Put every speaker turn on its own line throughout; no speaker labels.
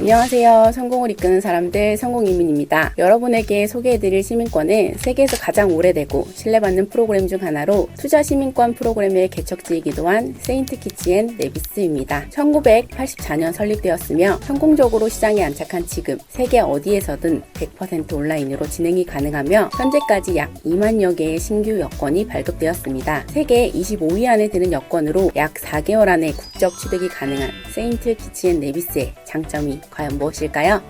안녕하세요. 성공을 이끄는 사람들 성공이민입니다. 여러분에게 소개해드릴 시민권은 세계에서 가장 오래되고 신뢰받는 프로그램 중 하나로 투자 시민권 프로그램의 개척지이기도 한 세인트 키치앤 네비스입니다. 1984년 설립되었으며 성공적으로 시장에 안착한 지금 세계 어디에서든 100% 온라인으로 진행이 가능하며 현재까지 약 2만여 개의 신규 여권이 발급되었습니다. 세계 25위 안에 드는 여권으로 약 4개월 안에 국적 취득이 가능한 세인트 키치앤 네비스의 장점이 과연 무엇일까요?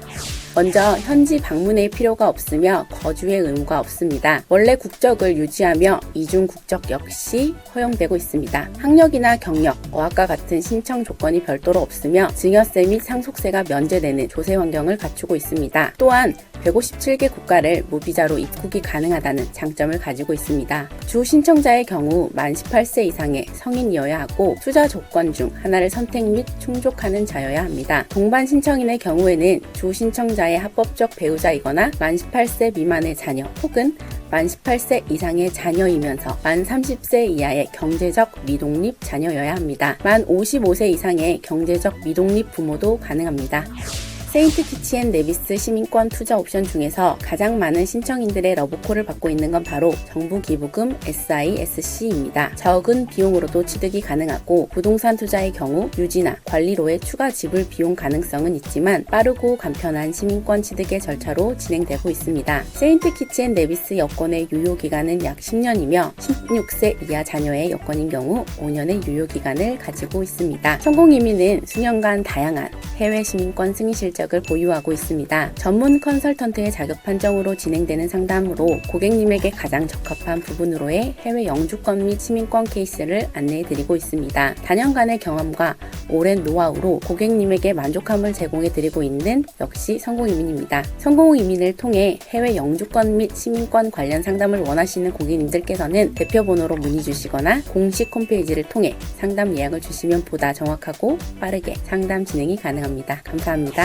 먼저 현지 방문의 필요가 없으며 거주의 의무가 없습니다. 원래 국적을 유지하며 이중 국적 역시 허용되고 있습니다. 학력이나 경력, 어학과 같은 신청 조건이 별도로 없으며 증여세 및 상속세가 면제되는 조세 환경을 갖추고 있습니다. 또한 157개 국가를 무비자로 입국이 가능하다는 장점을 가지고 있습니다. 주 신청자의 경우 만 18세 이상의 성인이어야 하고 투자 조건 중 하나를 선택 및 충족하는 자여야 합니다. 동반 신청인의 경우에는 주 신청자의 합법적 배우자이거나 만 18세 미만의 자녀 혹은 만 18세 이상의 자녀이면서 만 30세 이하의 경제적 미독립 자녀여야 합니다. 만 55세 이상의 경제적 미독립 부모도 가능합니다. 세인트 키치 앤 네비스 시민권 투자 옵션 중에서 가장 많은 신청인들의 러브콜을 받고 있는 건 바로 정부 기부금 SISC입니다. 적은 비용으로도 취득이 가능하고 부동산 투자의 경우 유지나 관리로의 추가 지불 비용 가능성은 있지만 빠르고 간편한 시민권 취득의 절차로 진행되고 있습니다. 세인트 키치 앤 네비스 여권의 유효 기간은 약 10년이며 16세 이하 자녀의 여권인 경우 5년의 유효 기간을 가지고 있습니다. 성공 이민은 수년간 다양한 해외 시민권 승인 실적을 보유하고 있습니다. 전문 컨설턴트의 자격 판정으로 진행되는 상담으로 고객님에게 가장 적합한 부분으로의 해외 영주권 및 시민권 케이스를 안내해 드리고 있습니다. 단연간의 경험과 오랜 노하우로 고객님에게 만족함을 제공해 드리고 있는 역시 성공 이민입니다. 성공 이민을 통해 해외 영주권 및 시민권 관련 상담을 원하시는 고객님들께서는 대표번호로 문의 주시거나 공식 홈페이지를 통해 상담 예약을 주시면 보다 정확하고 빠르게 상담 진행이 가능합 니다. 감사합니다.